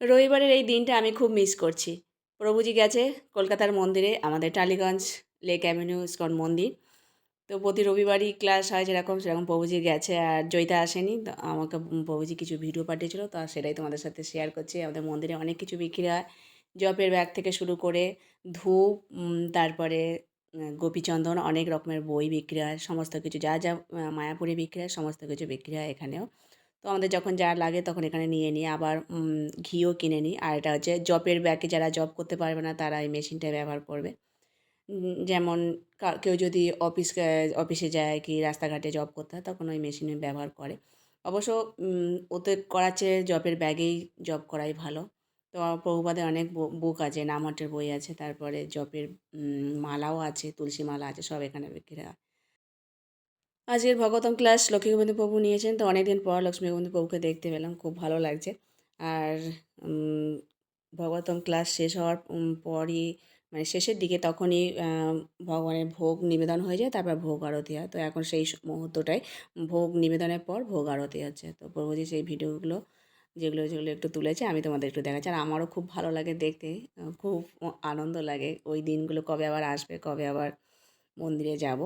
রবিবারের এই দিনটা আমি খুব মিস করছি। প্রভুজি গেছে কলকাতার মন্দিরে, আমাদের টালিগঞ্জ লেক অ্যাভিনিউ ইস্কন মন্দির। তো প্রতি রবিবারই ক্লাস হয় যেরকম, সেরকম প্রভুজি গেছে আর জয়িতা আসেনি। তো আমাকে প্রভুজি কিছু ভিডিও পাঠিয়েছিল, তো সেটাই তোমাদের সাথে শেয়ার করছি। আমাদের মন্দিরে অনেক কিছু বিক্রি হয়। জপের ব্যাগ থেকে শুরু করে ধূপ তারপরে গোপীচন্দন, অনেক রকমের বই বিক্রি হয়। সমস্ত কিছু যা যা মায়াপুরে বিক্রি হয়, সমস্ত কিছু বিক্রি হয় এখানেও। তো আমাদের যখন যা লাগে তখন এখানে নিয়ে নিই। আবার ঘিও কিনে নিই। আর এটা হচ্ছে জবের ব্যাগে যারা জব করতে পারবে না তারা এই মেশিনটা ব্যবহার করবে। যেমন কেউ যদি অফিস অফিসে যায় কি রাস্তাঘাটে জব করতে হয় তখন ওই মেশিনে ব্যবহার করে। অবশ্য ওতে করার চেয়ে জবের ব্যাগেই জব করাই ভালো। তো প্রভুপাদের অনেক বুক আছে, নামহটের বই আছে, তারপরে জপের মালাও আছে, তুলসী মালা আছে, সব এখানে বিক্রি হয়। আজকের ভগবতম ক্লাস লক্ষ্মী গোবিন্দ প্রভু নিয়েছেন, তো অনেকদিন পর লক্ষ্মী গোবিন্দ প্রভুকে দেখতে পেলাম, খুব ভালো লাগছে। আর ভগবতম ক্লাস শেষ হওয়ার পরই মানে শেষের দিকে তখনই ভগবানের ভোগ নিবেদন হয়ে যায়, তারপর ভোগ আরতি হয়। তো এখন সেই মুহূর্তটাই, ভোগ নিবেদনের পর ভোগ আরতি হচ্ছে। তো প্রভুজি সেই ভিডিওগুলো, যেগুলো যেগুলো একটু তুলেছে, আমি তোমাদের একটু দেখাচ্ছি। আর আমারও খুব ভালো লাগে দেখতে, খুব আনন্দ লাগে। ওই দিনগুলো কবে আবার আসবে, কবে আবার মন্দিরে যাব।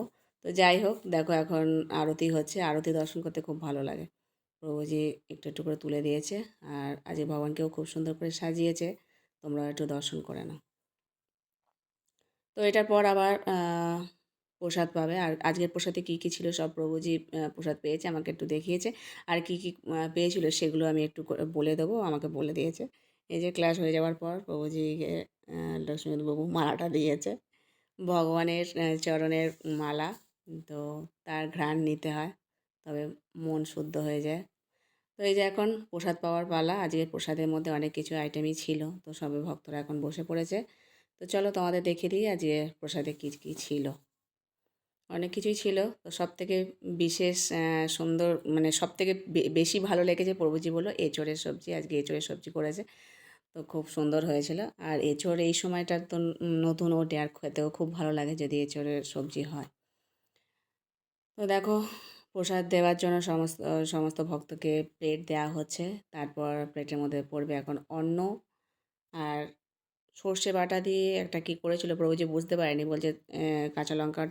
তো যাই হোক, দেখো এখন আরতি হচ্ছে। আরতি দর্শন করতে খুব ভালো লাগে। প্রভুজি একটু একটু করে তুলে দিয়েছে আর আজকে ভগবানকেও খুব সুন্দর করে সাজিয়েছে। তোমরা একটু দর্শন করে নাও। তো এটার পর আবার প্রসাদ পাবে। আর আজকের প্রসাদে কী কী ছিল সব প্রভুজি প্রসাদ পেয়েছে, আমাকে একটু দেখিয়েছে। আর কী কী পেয়েছিল সেগুলো আমি একটু বলে দেবো। আমাকে বলে দিয়েছে। এই যে ক্লাস হয়ে যাওয়ার পর প্রভুজিকে লক্ষ্মীবাবু মালাটা দিয়েছে। ভগবানের চরণের মালা। তো তার ঘ্রাণ নিতে হয়, তবে মন শুদ্ধ হয়ে যায়। তো এই যে এখন প্রসাদ পাওয়ার পালা আজকে প্রসাদের মধ্যে অনেক কিছু আইটেমই ছিল, তো সবে ভক্তরা এখন বসে পড়েছে। তো চলো তোমাদের দেখে দিই আজকে প্রসাদে কী কী ছিল। অনেক কিছুই ছিল, তো সব থেকে বিশেষ সুন্দর মানে সব থেকে বেশি ভালো লেগেছে প্রভুজি বলল, এঁচড়ের সবজি, আজকে এঁচড়ের সবজি করেছে। তো খুব সুন্দর হয়েছিল। আর এঁচড় এই সময়টা তো নতুন ওঠে আর খেতেও খুব ভালো লাগে যদি এঁচড়ের সবজি হয়। তো দেখো, প্রসাদ দেওয়ার জন্য সমস্ত সমস্ত ভক্তকে প্লেট দেওয়া হচ্ছে। তারপর প্লেটের মধ্যে পড়বে এখন অন্ন। আর সর্ষে বাটা দিয়ে একটা কী করেছিল প্রভুজি বুঝতে পারেনি, বলছে কাঁচা লঙ্কা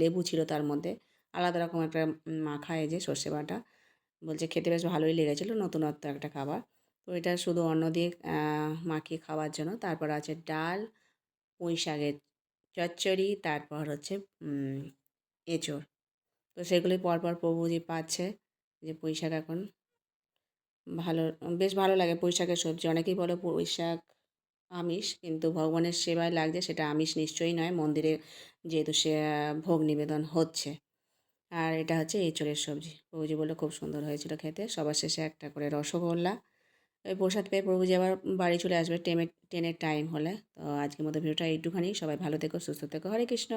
লেবু ছিল তার মধ্যে। আলাদা রকম একটা মাখা এই যে সর্ষে বাটা। বলছে, খেতে বেশ ভালোই লেগেছিলো, নতুনত্ব একটা খাবার। তো এটা শুধু অন্ন দিয়ে মাখিয়ে খাওয়ার জন্য। তারপর আছে ডাল, পুঁই শাকের চচ্চড়ি, তারপর হচ্ছে এঁচোড়। তো সেগুলি পরপর প্রভুজি পাচ্ছে, যে পুঁই শাক এখন ভালো, বেশ ভালো লাগে পুঁই শাকের সবজি। অনেকেই বলে পুঁই শাক আমিষ, কিন্তু ভগবানের সেবায় লাগছে সেটা আমিষ নিশ্চয়ই নয়, মন্দিরে যেহেতু সে ভোগ নিবেদন হচ্ছে। আর এটা হচ্ছে এঁচড়ের সবজি। প্রভুজি বলল খুব সুন্দর হয়েছিল খেতে। সবার শেষে একটা করে রসগোল্লা। ওই প্রসাদ পেয়ে প্রভুজি আবার বাড়ি চলে আসবে ট্রেনের ট্রেনের টাইম হলে। তো আজকের মতো ভিডিওটা এইটুখানি। সবাই ভালো থেকো, সুস্থ থেকো। হরে কৃষ্ণ।